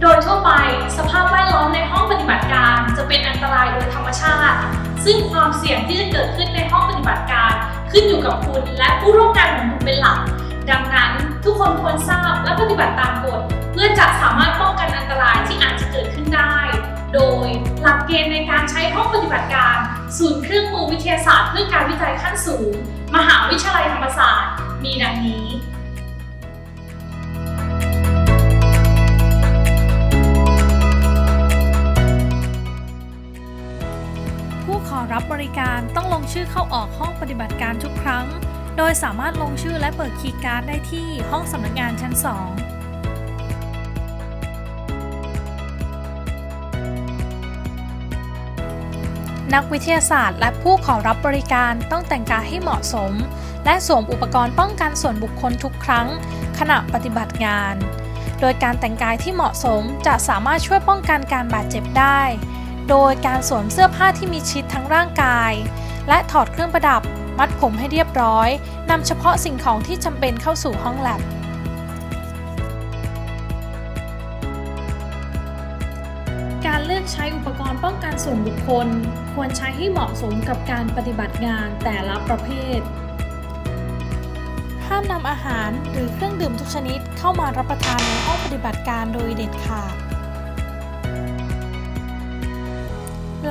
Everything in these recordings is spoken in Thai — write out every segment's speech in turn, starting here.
โดยทั่วไปสภาพแวดล้อมในห้องปฏิบัติการจะเป็นอันตรายโดยธรรมชาติ ซึ่งความเสี่ยงที่จะเกิดขึ้นในห้องปฏิบัติการ ขึ้นอยู่กับคุณและผู้ร่วมงานของคุณเป็นหลัก ดังนั้นทุกคนควรทราบและปฏิบัติตามกฎเพื่อจะสามารถป้องกันอันตรายที่อาจจะเกิดขึ้นได้ โดยหลักเกณฑ์ในการใช้ห้องปฏิบัติการ ศูนย์เครื่องมือวิทยาศาสตร์เพื่อการวิจัยขั้นสูง มหาวิทยาลัยธรรมศาสตร์ มีดังนี้ บริการต้องลงชื่อเข้าออกห้องปฏิบัติการทุกครั้ง โดยสามารถลงชื่อและเปิดคีย์การ์ดได้ที่ห้องสำนักงานชั้น 2นักวิทยาศาสตร์ และผู้ขอรับบริการต้องแต่งกายให้เหมาะสม และสวมอุปกรณ์ป้องกันส่วนบุคคลทุกครั้ง ขณะปฏิบัติงาน โดยการแต่งกายที่เหมาะสมจะสามารถช่วยป้องกันการบาดเจ็บได้ โดยการสวมเสื้อผ้าที่มีชิดทั้งร่างกาย และถอดเครื่องประดับ มัดผมให้เรียบร้อยนำเฉพาะสิ่งของที่จำเป็นเข้าสู่ห้องแลบการเลือกใช้อุปกรณ์ป้องกันส่วนบุคคล ควรใช้ให้เหมาะสมกับการปฏิบัติงานแต่ละประเภท ห้ามนำอาหารหรือเครื่องดื่มทุกชนิดเข้ามารับประทานในห้องปฏิบัติการโดยเด็ดขาด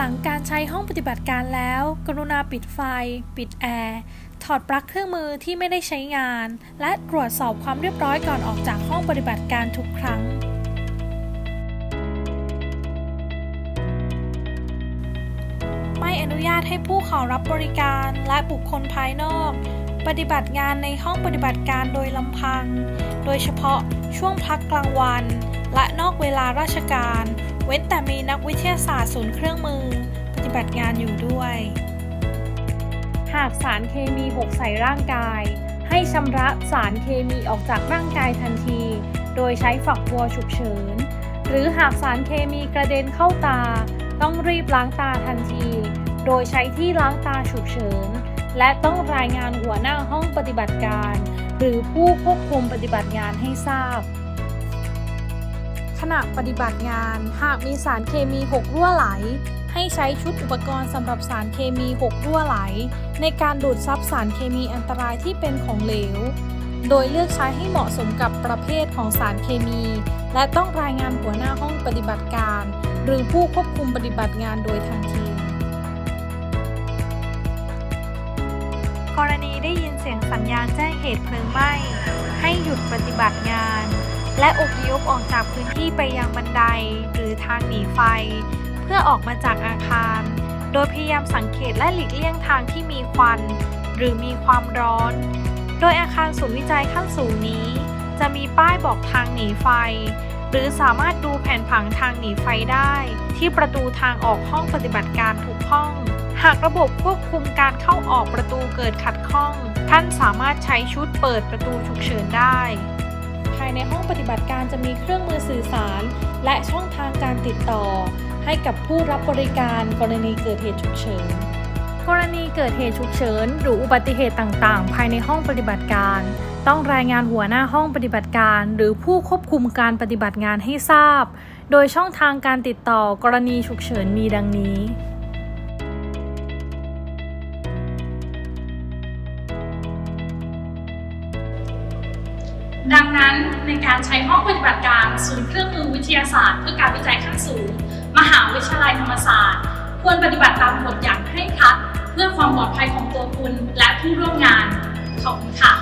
หลังการใช้ห้องปฏิบัติการแล้ว กรุณาปิดไฟ ปิดแอร์ ถอดปลั๊กเครื่องมือที่ไม่ได้ใช้งาน และตรวจสอบความเรียบร้อยก่อนออกจากห้องปฏิบัติการทุกครั้ง ไม่อนุญาตให้ผู้ข้ารับบริการและบุคคลภายนอก ปฏิบัติงานในห้องปฏิบัติการโดยลำพัง โดยเฉพาะช่วงพักกลางวัน และนอกเวลาราชการ เว้นแต่มีนักวิทยาศาสตร์ศูนย์เครื่องมือ ปฏิบัติงานอยู่ด้วย หากสารเคมีหกใส่ร่างกาย ให้ชำระสารเคมีออกจากร่างกายทันที โดยใช้ฝักบัวฉุกเฉิน หรือหากสารเคมีกระเด็นเข้าตา ต้องรีบล้างตาทันที โดยใช้ที่ล้างตาฉุกเฉิน และต้องรายงานหัวหน้าห้องปฏิบัติการ หรือผู้ควบคุมปฏิบัติงานให้ทราบ ขณะปฏิบัติงาน หากมีสารเคมีหกรั่วไหล ให้ใช้ชุดอุปกรณ์สำหรับสารเคมีหกรั่วไหล ในการดูดซับสารเคมีอันตรายที่เป็นของเหลว โดยเลือกใช้ให้เหมาะสมกับประเภทของสารเคมี และต้องรายงานหัวหน้าห้องปฏิบัติการ หรือผู้ควบคุมปฏิบัติงานโดยทันทีกรณีได้ยินเสียงสัญญาณแจ้งเหตุเพลิงไหม้ ให้หยุดปฏิบัติงาน และอพยพออกจากพื้นที่ไปยังบันไดหรือทางหนีไฟ เพื่อออกมาจากอาคาร โดยพยายามสังเกตและหลีกเลี่ยงทางที่มีควัน หรือมีความร้อน โดยอาคารศูนย์วิจัยขั้นสูงนี้ จะมีป้ายบอกทางหนีไฟ หรือสามารถดูแผนผังทางหนีไฟได้ ที่ประตูทางออกห้องปฏิบัติการทุกห้อง หากระบบควบคุมการเข้าออกประตูเกิดขัดข้อง ท่านสามารถใช้ชุดเปิดประตูฉุกเฉินได้ายในห้องปฏิบัติการจะมีเครื่องมือสื่อสาร และช่องทางการติดต่อ ให้กับผู้รับบริการกรณีเกิดเหตุฉุกเฉิน กรณีเกิดเหตุฉุกเฉิน หรืออุบัติเหตุต่างๆ ภายในห้องปฏิบัติการ ต้องรายงานหัวหน้าห้องปฏิบัติการ หรือผู้ควบคุมการปฏิบัติงานให้ทราบ โดยช่องทางการติดต่อกรณีฉุกเฉินมีดังนี้ ดังนั้นในการใช้ห้องปฏิบัติการศูนย์เครื่องมือวิทยาศาสตร์เพื่อการวิจัยขั้นสูง มหาวิทยาลัยธรรมศาสตร์ ควรปฏิบัติตามกฎอย่างเคร่งครัด เพื่อความปลอดภัยของตัวคุณและผู้ร่วมงานขอบคุณค่ะ